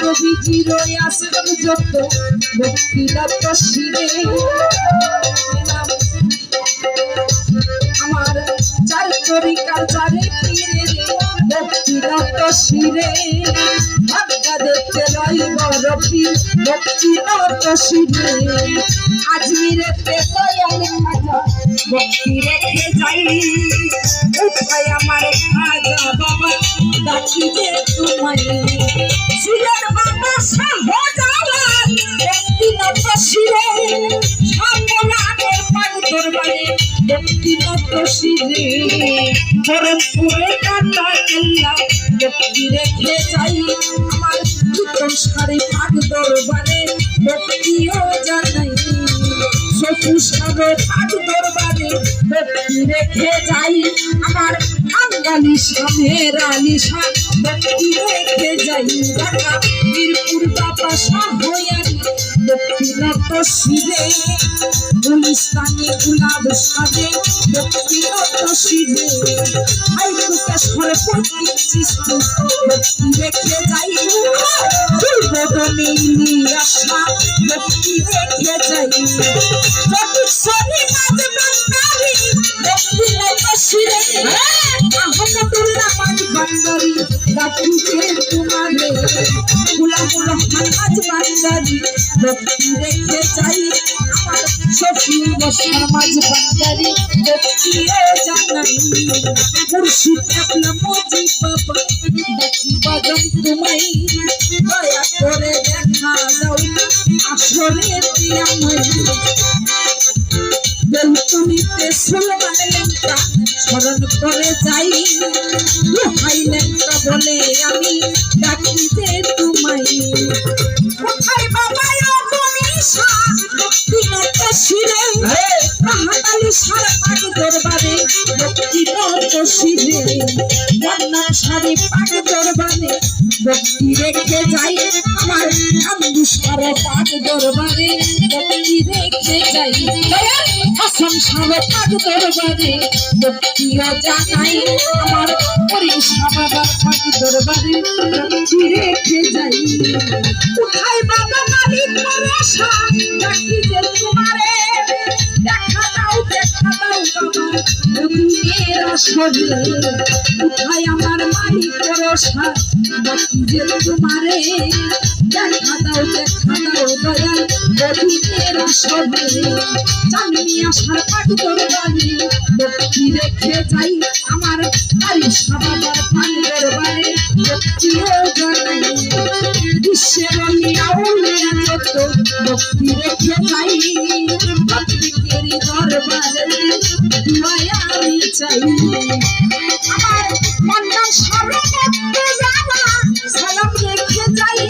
নবীজির আসন যত ভক্তিরত শিরে আমার চার তরিকার চারে ফিরে ভক্তিরত শিরে ভাগ্যা দেখতে রইব রবি ভক্তিরত শিরে আজমিরেতে দয়াল খাজা ভক্তি রেখে যাই উঠাই আমার বাবা ডাকি যে তোমায় ছিলেন বাবা শাহজালাল ব্যক্তিগত শিরে সামলানের পাগ দরবারে ব্যক্তিগত শিরে ফরমপুরে কাটা কেল্লা ব্যক্তি রেখে যাই আমার কীর্তন সারি পাগ দরবারে ব্যক্তিও জানাই সফু সাগর পাগ দরবারে রেখে যাই। আমার আঙ্গালি সামের রেখে যাই। ঢাকা মিরপুর বাবা শাহয়ারি ব্যক্তিগত শিরে গুলিস্তানি গুলাব সাজে প্রকাশরে প্রতীক সৃষ্টি রেখে যাই। দুর্বদনে আশা ব্যক্তি রেখে যাই। বান্দারি ডাকিছে তোমারে। গুলামুল রহমান মাঝ বান্দারি ব্যক্তি রেখে যাই আমার শফিউল বসার মাঝ বান্দারি। তোমায় দয়া করে দেখা দাও। আসরে বেলকুনিতে সুলমান লেঙ্কা স্মরণ করে যাই। দোহাই লেঙ্কা বলে আমি ডাকিতে তোমায়। কোথায় বাবা রাহাতালি সারা শিরে বন্যার সারি পাগ দরবারে, ভক্তি রেখে যাই আমার কান্দু সারা পাগ দরবারে, ভক্তি রেখে যাই। হাসন সারা পাগ দরবারে ভক্তিও জানাই আমার পরিষা বাবার পাগ দরবারে, ভক্তি রেখে যাই। কোথায় বাবা মালিক ভরসা ডাকি যে তোমারে। কোথায় আমার মালিক ভরসা। ডাকি যে তোমারে, দেখা দাও দেখা দাও, দয়াল। দুনিয়ের আসরে চাঁদনি আসার পাট দরবারে ভক্তি রেখে যাই আমার বাড়ি সাবাবার পান জানাই। বিশ্বের রেখে যাই। দরবারে। চাই। আমার মন্ডা সর্বত্র জানা সালাম রেখে যাই